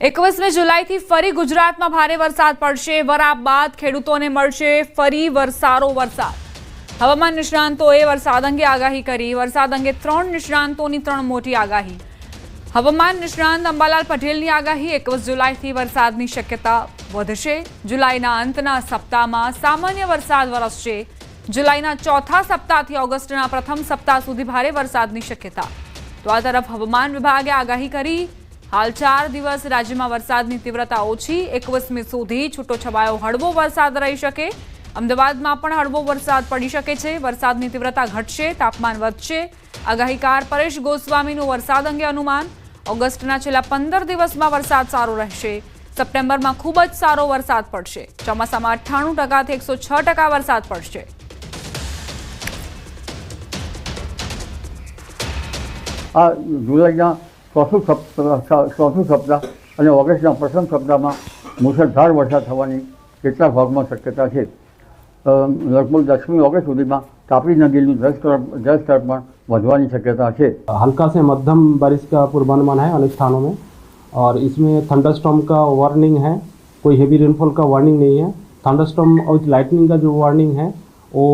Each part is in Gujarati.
એકવીસમી જુલાઈથી ફરી ગુજરાતમાં ભારે વરસાદ પડશે. વરાપ બાદ ખેડૂતોને મળશે ફરી વરસારો વરસાદ. હવામાન નિષ્ણાંતોએ વરસાદ અંગે આગાહી કરી. વરસાદ અંગે ત્રણ નિષ્ણાંતોની ત્રણ મોટી આગાહી. હવામાન નિષ્ણાંત અંબાલાલ પટેલની આગાહી એકવીસ જુલાઈથી વરસાદની શક્યતા વધશે. જુલાઈના અંતના સપ્તાહમાં સામાન્ય વરસાદ વરસશે. જુલાઈના ચોથા સપ્તાહથી ઓગસ્ટના પ્રથમ સપ્તાહ સુધી ભારે વરસાદની શક્યતા. તો આ તરફ હવામાન વિભાગે આગાહી કરી. હાલ ચાર દિવસ રાજ્યમાં વરસાદની તીવ્રતા ઓછી, એકવીસમી સુધી છૂટો છવાયો હળવો વરસાદ રહી શકે. અમદાવાદમાં પણ હળવો વરસાદ પડી શકે છે. વરસાદની તીવ્રતા ઘટશે, તાપમાન વધશે. આગાહીકાર પરેશ ગોસ્વામીનું વરસાદ અંગે અનુમાન. ઓગસ્ટના છેલ્લા પંદર દિવસમાં વરસાદ સારો રહેશે. સપ્ટેમ્બરમાં ખૂબ જ સારો વરસાદ પડશે. ચોમાસામાં અઠ્ઠાણું ટકાથી એકસો છ ટકા વરસાદ પડશે. આ જુલાઈના ચોથું સપ્તાહ ચોથું સપ્તાહ અને ઓગસ્ટના પ્રથમ સપ્તાહમાં મુસળધાર વરસાદ થવાની કેટલાક ભાગમાં શક્યતા છે અ, લગભગ દસમી ઓગસ્ટ સુધીમાં તાપી નદીનું જળસ્તર જળસ્તર પણ વધવાની શક્યતા છે हल्का से मध्यम बारिश का पूर्वानुमान है अनेक स्थानों में और इसमें थंडरस्टॉर्म का वार्निंग है कोई हेवी रेनफॉल का वार्निंग नहीं है थंडरस्टॉर्म और लाइटनिंग का जो वार्निंग है वो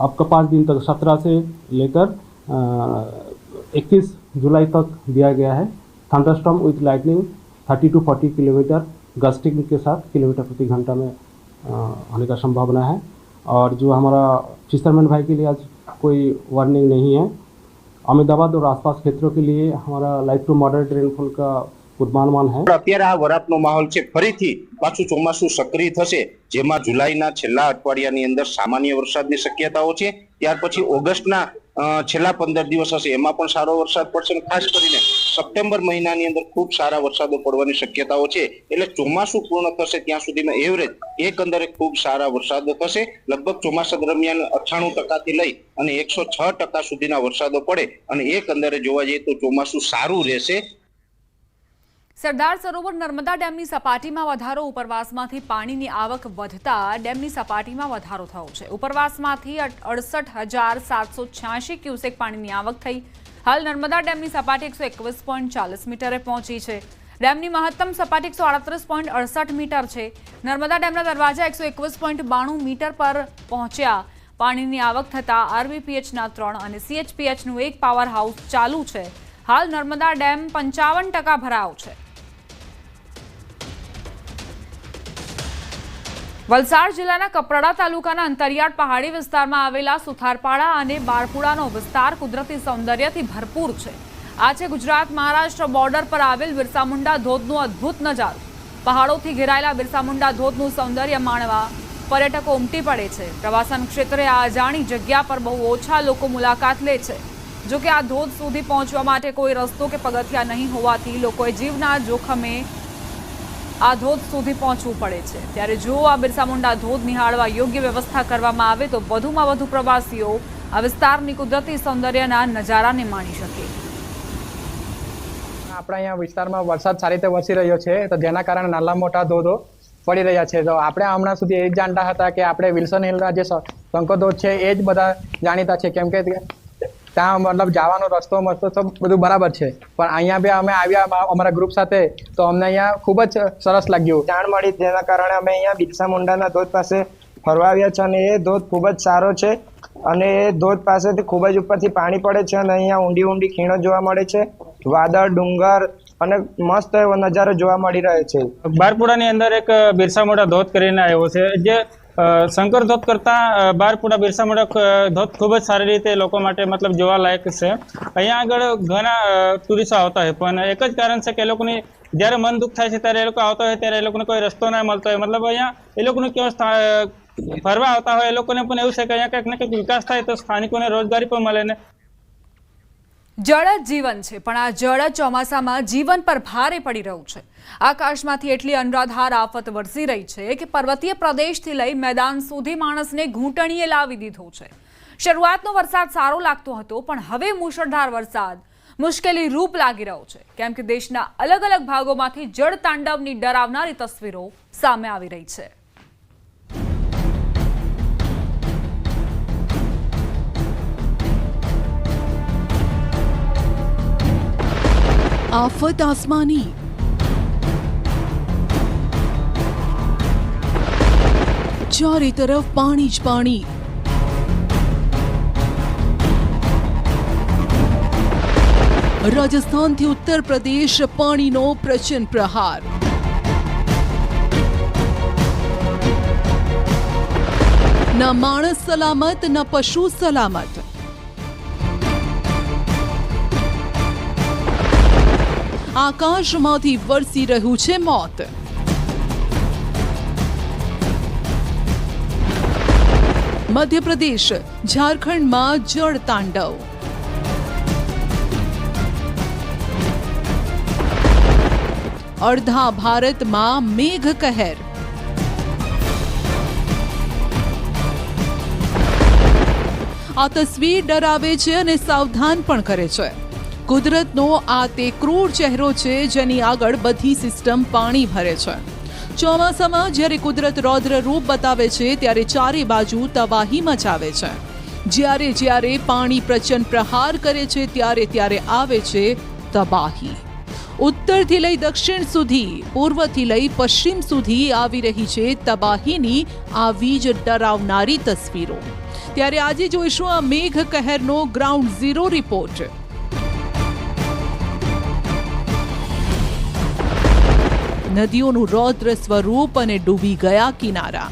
आपका पाँच दिन तक सत्रह से लेकर इक्कीस जुलाई तक दिया गया है thunderstorm with lightning thirty two forty kilometre gusting के साथ किलोमीटर प्रति घंटा में अ, होने का संभावना है और जो हमारा फिशरमैन भाई के लिए आज कोई वार्निंग नहीं है अहमदाबाद और आसपास क्षेत्रों के लिए हमारा लाइट टू मॉडरेट रेनफॉल का पूर्वानुमान है પણ અત્યારે આ વરાપનો માહોલ છે ફરીથી પાછું ચોમાસું સક્રિય થશે જેમાં જુલાઈના છેલ્લા અઠવાડિયાની અંદર સામાન્ય વરસાદની શક્યતાઓ છે ત્યાર પછી ઓગસ્ટના અ, છેલ્લા પંદર દિવસ હશે. એમાં પણ સારો વરસાદ પડશે ખાસ કરીને સપ્ટેમ્બર મહિનાની અંદર ખૂબ સારા વરસાદો પડવાની શક્યતાઓ છે. એટલે ચોમાસું પૂર્ણ થશે ત્યાં સુધીમાં એવરેજ એકંદરે ખૂબ સારા વરસાદો થશે. લગભગ ચોમાસા દરમિયાન અઠ્ઠાણું ટકાથી લઈ અને એકસો છ ટકા સુધીના વરસાદો પડે અને એકંદરે જોવા જઈએ તો ચોમાસું સારું રહેશે. સરદાર સરોવર નર્મદા ડેમની સપાટીમાં વધારો, ઉપરવાસમાંથી પાણીની આવક વધતા ડેમની સપાટીમાં વધારો થયો છે. ઉપરવાસમાંથી અડસઠ હજાર સાતસો છ્યાસી ક્યુસેક પાણીની આવક થઈ. હાલ નર્મદા ડેમની સપાટી એકસો એકવીસ પોઈન્ટ ચાલીસ મીટરે પહોંચી છે. ડેમની મહત્તમ સપાટી એકસો આડત્રીસ પોઈન્ટ અડસઠ મીટર છે. નર્મદા ડેમના દરવાજા એકસો એકવીસ પોઈન્ટ બાણું મીટર પર પહોંચ્યા. પાણીની આવક થતાં આરબીપીએચના ત્રણ અને સીએચપીએચનું એક પાવર હાઉસ ચાલુ છે. હાલ નર્મદા ડેમ પંચાવન ટકા ભરાવ છે. વલસાડ જિલ્લાના કપરાડા તાલુકાના અંતરિયાળ પહાડી વિસ્તારમાં આવેલા સુથારપાડા અને બારપુડાનો વિસ્તાર કુદરતી સૌંદર્યથી ભરપૂર છે. આ છે ગુજરાત મહારાષ્ટ્ર બોર્ડર પર આવેલ બિરસા ધોધનું અદ્ભુત નજારો. પહાડોથી ઘેરાયેલા બિરસા મુંડા ધોધનું સૌંદર્ય માણવા પર્યટકો ઉમટી પડે છે. પ્રવાસન ક્ષેત્રે આ અજાણી જગ્યા પર બહુ ઓછા લોકો મુલાકાત લે છે. જોકે આ ધોધ સુધી પહોંચવા માટે કોઈ રસ્તો કે પગથિયા નહીં હોવાથી લોકોએ જીવના જોખમે આ ધોધ સુધી પહોંચવું પડે છે. ત્યારે જો આ બિરસા મુંડા ધોધ નિહાળવા યોગ્ય વ્યવસ્થા કરવામાં આવે તો વધુમાં વધુ પ્રવાસીઓ આ વિસ્તારની કુદરતી સૌંદર્યના નજારાને માણી શકે. આપણા અહીંયા વિસ્તારમાં વરસાદ સારી રીતે વરસી રહ્યો છે તો જેના કારણે નાના મોટા ધોધો પડી રહ્યા છે. તો આપણે હમણાં સુધી એ જ જાણતા હતા કે આપણે વિલ્સન હિલના જે શંકર ધોધ છે એ જ બધા જાણીતા છે. કેમ કે ત્યાં મતલબ જવાનો રસ્તો મસ્તો સબ બધું બરાબર છે. પણ અહીંયા બી અમે આવ્યા અમારા ગ્રુપ સાથે તો અમને અહીંયા ખૂબ જ સરસ લાગ્યું. જાણ મળી જેના કારણે અમે અહીંયા બિરસા મુંડાના ધોધ પાસે ફરવા આવ્યા છે અને એ ધોધ ખૂબ જ સારો છે અને એ ધોધ પાસેથી ખૂબ જ ઉપરથી પાણી પડે છે અને અહીંયા ઊંડી ઊંડી ખીણો જોવા મળે છે. વાદળ ડુંગર અને મસ્ત એવો નજારો જોવા મળી રહ્યો છે. બારપુરાની અંદર એક બિરસા મોટા ધોધ કરીને આવ્યો છે. જે શંકર ધોધ કરતાં બારપુડા બિરસા મોટા ધોધ ખૂબ જ સારી રીતે લોકો માટે મતલબ જોવાલાયક છે. અહીંયા આગળ ઘણા ટુરિસ્ટો આવતા હોય, પણ એક જ કારણ છે કે એ લોકોની જ્યારે મન દુઃખ થાય છે ત્યારે એ લોકો આવતા હોય, ત્યારે એ લોકોને કોઈ રસ્તો ના મળતો હોય. મતલબ અહીંયા એ લોકોનું કેવું ફરવા આવતા હોય એ લોકોને પણ એવું છે કે અહીંયા કંઈક ને કંઈક વિકાસ થાય તો સ્થાનિકોને રોજગારી પણ મળે ને જળ જ જીવન છે, પણ આ જળ જ ચોમાસામાં જીવન પર ભારે પડી રહ્યું છે. આકાશમાંથી એટલી અનરાધાર આફત વરસી રહી છે કે પર્વતીય પ્રદેશથી લઈ મેદાન સુધી માણસને ઘૂંટણીએ લાવી દીધો છે. શરૂઆતનો વરસાદ સારો લાગતો હતો, પણ હવે મુશળધાર વરસાદ મુશ્કેલી રૂપ લાગી રહ્યો છે. કેમ કે દેશના અલગ અલગ ભાગોમાંથી જળ તાંડવની ડરાવનારી તસવીરો સામે આવી રહી છે. આફત આસમાની. ચારે તરફ પાણી જ પાણી. રાજસ્થાનથી ઉત્તર પ્રદેશ પાણીનો પ્રચંડ પ્રહાર. ના માણસ સલામત, ના પશુ સલામત. આકાશમાંથી વરસી રહ્યું છે મોત. મધ્યપ્રદેશ, ઝારખંડમાં જળ તાંડવ. અડધા ભારતમાં મેઘ કહેર આ તસવીર ડરાવે છે અને સાવધાન પણ કરે છે. કુદરતનો આ તે ક્રૂર ચહેરો છે જેની આગળ બધી સિસ્ટમ પાણી ભરે છે. ચોમાસામાં જ્યારે કુદરત રૌદ્ર રૂપ બતાવે છે, ત્યારે ચારે બાજુ તબાહી મચાવે છે. જ્યારે જ્યારે પાણી પ્રચંડ પ્રહાર કરે છે, ત્યારે ત્યારે આવે છે તબાહી. ઉત્તરથી લઈ દક્ષિણ સુધી, પૂર્વથી લઈ પશ્ચિમ સુધી આવી રહી છે તબાહીની આવી જ ડરાવનારી તસવીરો. ત્યારે આજે જોઈશું આ મેઘ કહેરનો ગ્રાઉન્ડ ઝીરો રિપોર્ટ નદીઓનું રૌદ્ર સ્વરૂપ અને ડૂબી ગયા કિનારા.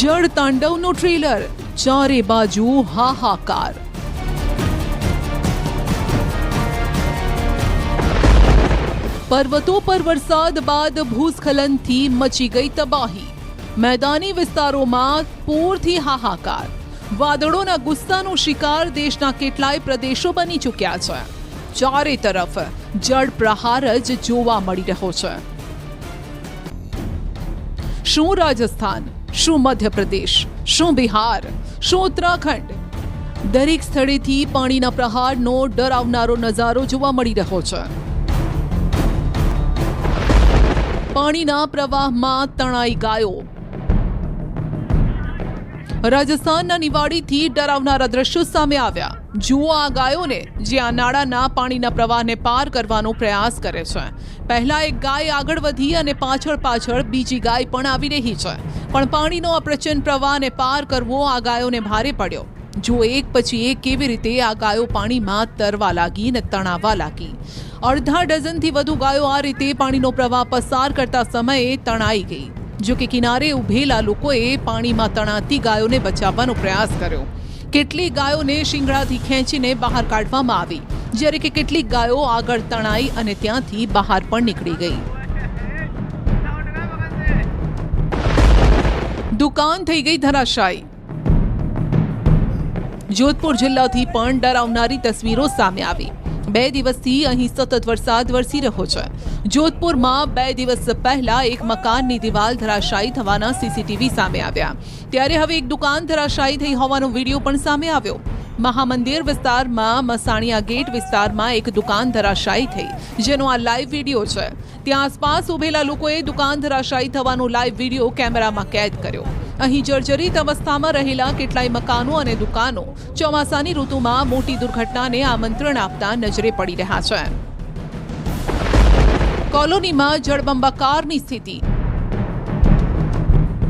જળ તાંડવનું ટ્રેલર ચારે બાજુ હાહાકાર. પર્વતો પર વરસાદ બાદ ભૂસ્ખલનથી મચી ગઈ તબાહી. મેદાની વિસ્તારોમાં પૂરથી હાહાકાર. વાદળોના ગુસ્સાનો શિકાર દેશના કેટલાય પ્રદેશો બની ચૂક્યા છે. ચારે તરફ જળ પ્રહાર જ જોવા મળી રહ્યો છે. શું રાજસ્થાન? શું મધ્યપ્રદેશ? શું બિહાર? શું ઉત્તરાખંડ? દરેક સ્થળેથી પાણીના પ્રહારનો ડરાવનારો નજારો જોવા મળી રહ્યો છે. પાણીના પ્રવાહમાં તણાઈ ગાયો રાજસ્થાનના નિવાડીથી ડરાવનારા દ્રશ્યો સામે આવ્યા. જુઓ આ ગાયોને, જે આ નાળાના પાણીના પ્રવાહને પાર કરવાનો પ્રયાસ કરે છે. પહેલા એક ગાય આગળ વધી અને પાછળ પાછળ બીજી ગાય પણ આવી રહી છે. પણ પાણીનો આ પ્રચંડ પ્રવાહને પાર કરવો આ ગાયોને ભારે પડ્યો. જો એક પછી એક કેવી રીતે આ ગાયો પાણીમાં તરવા લાગી ને તણાવવા લાગી. અડધા ડઝનથી વધુ ગાયો આ રીતે પાણીનો પ્રવાહ પસાર કરતા સમયે તણાઈ ગઈ. જો કે કિનારે ઉભેલા લોકોએ પાણીમાં તણાતી ગાયોને બચાવવાનો પ્રયાસ કર્યો. કેટલીક ગાયોને શિંગડાથી ખેંચીને બહાર કાઢવામાં આવી, જ્યારે કે કેટલીક ગાયો આગળ તણાઈ અને ત્યાંથી બહાર પણ નીકળી ગઈ. દુકાન થઈ ગઈ ધરાશાયી. જોધપુર જિલ્લાથી પણ ડરાવનારી તસવીરો સામે આવી. બે દિવસથી અહીં સતત વરસાદ વરસી રહ્યો છે. જોધપુરમાં બે દિવસ પહેલા એક મકાનની દિવાલ ધરાશાયી થવાના સીસીટીવી સામે આવ્યા. ત્યારે હવે એક દુકાન ધરાશાયી થઈ હોવાનો વીડિયો પણ સામે આવ્યો. મહામંદિર વિસ્તારમાં મસાણિયા ગેટ વિસ્તારમાં એક દુકાન ધરાશાયી થઈ, જેનો આ લાઈવ વીડિયો છે. ત્યાં આસપાસ ઉભેલા લોકોએ દુકાન ધરાશાયી થવાનો લાઈવ વીડિયો કેમેરામાં કેદ કર્યો. અહીં જર્જરિત અવસ્થામાં રહેલા કેટલાય મકાનો અને દુકાનો ચોમાસાની ઋતુમાં મોટી દુર્ઘટનાને આમંત્રણ આપતા નજરે પડી રહ્યા છે. કોલોનીમાં જળબંબાકારની સ્થિતિ.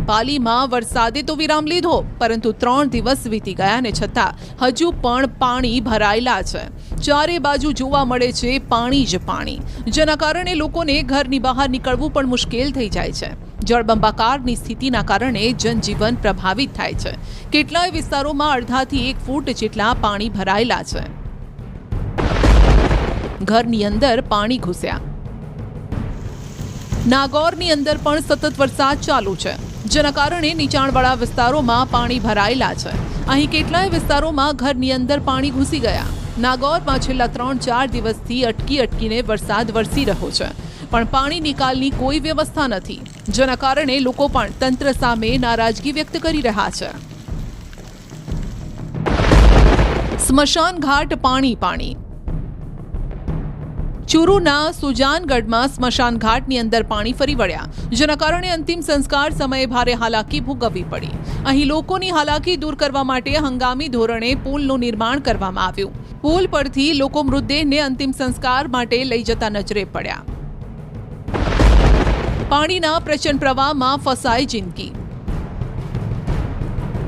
પાલીમાં વરસાદે તો વિરામ લીધો, પરંતુ ત્રણ દિવસ વીતી ગયા ને છતાં હજુ પણ પાણી ભરાયેલા છે. ચારે બાજુ જોવા મળે છે પાણી જ પાણી. જેના કારણે લોકોને ઘરની બહાર નીકળવું પણ મુશ્કેલ થઈ જાય છે. જળબંબાકારની સ્થિતિના કારણે જનજીવન પ્રભાવિત થાય છે. કેટલાય વિસ્તારોમાં અડધાથી એક ફૂટ જેટલા પાણી ભરાયેલા છે. ઘરની અંદર પાણી ઘૂસ્યા. નાગોરની અંદર પણ સતત વરસાદ ચાલુ છે. જેના કારણે નીચાણવાળા વિસ્તારોમાં પાણી ભરાયેલા છે. અહીં કેટલાય વિસ્તારોમાં ઘરની અંદર પાણી ઘૂસી ગયા. નાગોરમાં છેલ્લા ત્રણ ચાર દિવસથી અટકી અટકીને વરસાદ વરસી રહ્યો છે. પણ પાણી નિકાલની કોઈ વ્યવસ્થા નથી, જેના કારણે લોકો પણ તંત્ર સામે નારાજગી વ્યક્ત કરી રહ્યા છે. સ્મશાન ઘાટ પાણી પાણી. ચુરુના સુજાનગઢમાં સ્મશાન ઘાટની અંદર પાણી ફરી વળ્યા. જેના કારણે અંતિમ સંસ્કાર સમયે ભારે હાલાકી ભોગવવી પડી. અહીં લોકોની હાલાકી દૂર કરવા માટે હંગામી ધોરણે પુલનું નિર્માણ કરવામાં આવ્યું. પુલ પરથી લોકો મૃતદેહને અંતિમ સંસ્કાર માટે લઈ જતા નજરે પડ્યા. પાણીના પ્રચંડ પ્રવાહમાં ફસાઈ જિંદગી.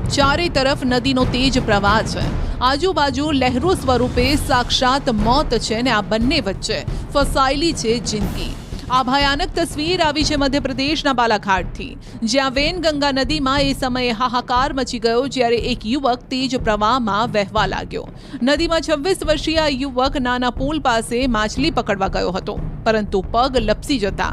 ચારે તરફ નદીનો તેજ પ્રવાહ છે. આજુબાજુ લહેરો સ્વરૂપે સાક્ષાત મોત છે ને આ બંને વચ્ચે ફસાયેલી છે જિંદગી. આ ભયાનક તસવીર આવી છે મધ્યપ્રદેશના બાલાઘાટથી. જ્યાં વેનગંગા નદીમાં એ સમયે હાહાકાર મચી ગયો, જ્યારે એક યુવક તેજ પ્રવાહમાં વહેવા લાગ્યો. નદીમાં છવ્વીસ વર્ષીય યુવક નાના પુલ પાસે માછલી પકડવા ગયો હતો, પરંતુ પગ લપસી જતા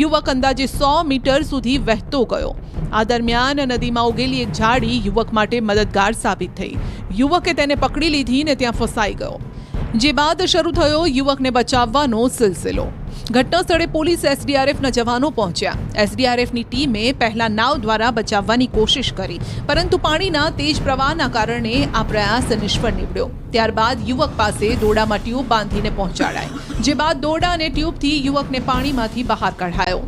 યુવક અંદાજે સો મીટર સુધી વહેતો ગયો. આ દરમિયાન નદીમાં ઉગેલી એક ઝાડી યુવક માટે મદદગાર સાબિત થઈ. યુવકે તેને પકડી લીધી ને ત્યાં ફસાઈ ગયો. જે બાદ શરૂ થયો યુવકને બચાવવાનો સિલસિલો. ઘટના સ્થળે પોલીસ એસડીઆરએફના જવાનો પહોંચ્યા. એસડીઆરએફની ટીમે પહેલા નાવ દ્વારા બચાવવાની કોશિશ કરી, પરંતુ પાણીના તેજ પ્રવાહના કારણે આ પ્રયાસ નિષ્ફળ નીવડ્યો. ત્યારબાદ યુવક પાસે દોડામાં ટ્યુબ બાંધીને પહોંચાડાય. જે બાદ દોરડા અને ટ્યુબથી યુવકને પાણીમાંથી બહાર કઢાયો.